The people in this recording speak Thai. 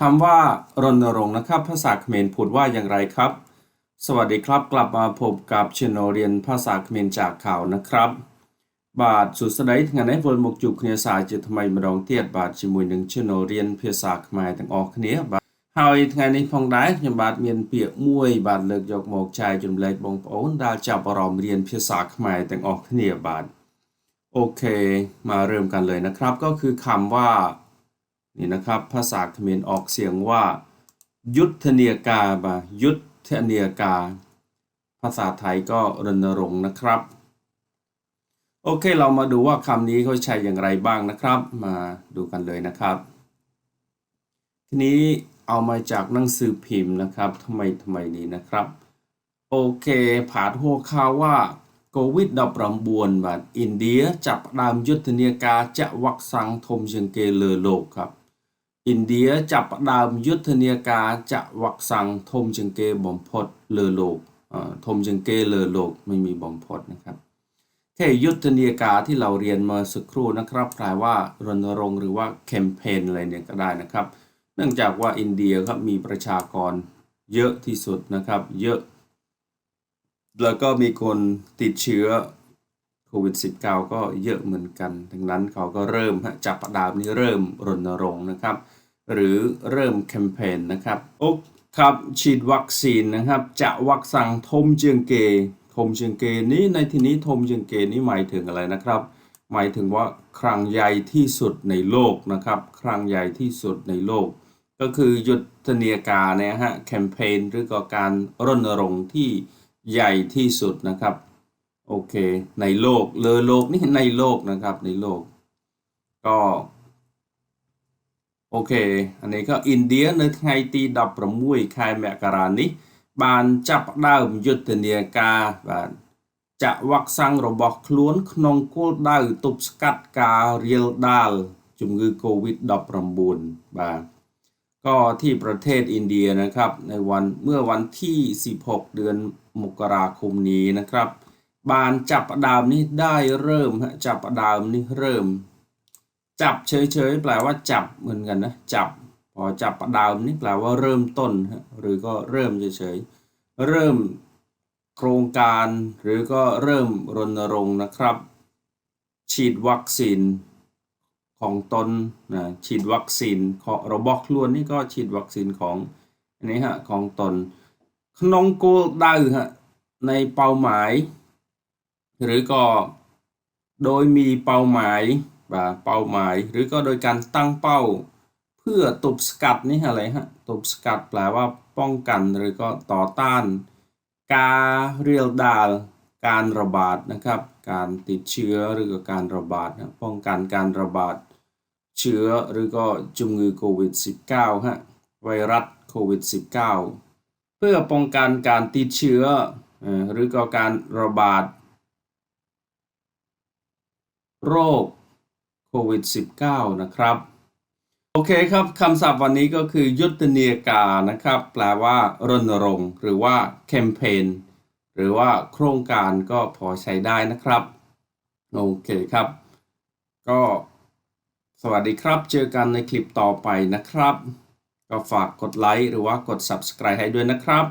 คำว่ารณรงค์นะครับ ภาษาเขมรพูดว่าอย่างไรครับ สวัสดีครับ กลับมาพบกับชโนเรียนภาษาเขมรจากข่าวนะครับ บาทสุดสดายงานในวลมกจุกเนียสายจะทำไมมาดองเทียบบาทชิมวยหนึ่งชโนเรียนภาษาเขมรต่างออกเนี้ยบาทเฮาอีกไงในฟองได้ยังบาทเมียนเปียกมวยบาทเลิกยกหมอกชายจนเล็กบงโอนดาจับอรอมเรียนภาษาเขมรต่างออกเนี้ยบาทโอเค มาเริ่มกันเลยนะครับ ก็คือคำว่า นี่นะครับภาษาเขมรออกเสียงว่า ยุทธเนียกาบายุทธเนียกา ภาษาไทยก็รณรงค์นะครับ โอเคเรามาดูว่าคำนี้เขาใช้อย่างไรบ้างนะครับ มาดูกันเลยนะครับ ทีนี้เอามาจากหนังสือพิมพ์นะครับทำไมทำไมนี้นะครับ โอเคผาดหัวข่าวว่าโควิดดับรำบวนบาดอินเดีย จับดามยุทธเนียกาจะวักสังทมเชิงเกเลอโลกครับ อินเดียจับดามยุทธนียกาจะวักสังทมจึงเกบอมพดเลอโลกทมจึงเกเลอโลกไม่มีบอมพดนะครับแค่ยุทธนียกาที่เราเรียนมาสักครู่นะครับแปลว่ารณรงค์หรือว่าแคมเปญอะไรเนี่ยก็ได้นะครับ เนื่องจากว่าอินเดียครับมีประชากรเยอะที่สุดนะครับ เยอะ แล้วก็มีคนติดเชื้อโควิด -19 ก็เยอะเหมือนกัน ดังนั้นเขาก็เริ่มจับประดามนี้เริ่มรณรงค์นะครับ หรือเริ่มแคมเปญนะครับโอ้ครับฉีดวัคซีนนะครับ จะวักสั่งทมเจียงเกทมเจียงเกนี้ในที่นี้ทมเจียงเกนี้หมายถึงอะไรนะครับ หมายถึงว่าครั้งใหญ่ที่สุดในโลกนะครับ ครั้งใหญ่ที่สุดในโลก ก็คือยุทธนากาเนี่ยฮะแคมเปญหรือก็การรณรงค์ที่ใหญ่ที่สุดนะครับโอเค ในโลกเลอโลกนี่ในโลกนะครับในโลก ก็ โอเคอันนี้ก็อินเดียในไงตีดับประมุ่ยคายแมกการานิบานจับดาวยุทธเนียกาบานจะวักสังระบบคล้วนขนงโคดดาวตุบสกัดกาเรียลดาลจุมงือโควิดดับประมูนบานก็ที่ประเทศอินเดียนะครับในวันเมื่อวันที่ 16 เดือนมกราคมนี้นะครับ บานจับดาวนี้ได้เริ่มจับดาวนี้เริ่ม จับเฉยๆแปลว่าจับเหมือนกันนะจับพอจับประดามนี่แปลว่าเริ่มต้น หรือก็เริ่มเฉยๆเริ่มโครงการหรือก็เริ่มรณรงค์นะครับ ฉีดวัคซีนของตนนะฉีดวัคซีนของเราบอกล้วนนี่ก็ฉีดวัคซีนของอันนี้ฮะของตนขนงโกลดาวฮะในเป้าหมาย หรือก็โดยมีเป้าหมาย เป้าหมาย หรือก็โดยการตั้งเป้า เพื่อตบสกัดนี่อะไรฮะตบสกัดแปลว่าป้องกันหรือก็ต่อต้าน การเรียลดาลการระบาดนะครับ การติดเชื้อหรือก็การระบาดนะป้องกันการระบาด เชื้อหรือก็จุงือโควิด -19 ฮะไวรัสโควิด -19 เพื่อป้องกันการติดเชื้อหรือก็การระบาด โรค ควิด -19 นะครับ โอเคครับคำศัพท์วันนี้ก็คือยุทธนากานะครับ แปลว่ารณรงค์หรือว่าแคมเปญหรือว่าโครงการก็พอใช้ได้นะครับ โอเคครับ ก็สวัสดีครับ เจอกันในคลิปต่อไปนะครับ ก็ฝากกดไลค์หรือว่ากด Subscribe ให้ด้วยนะครับ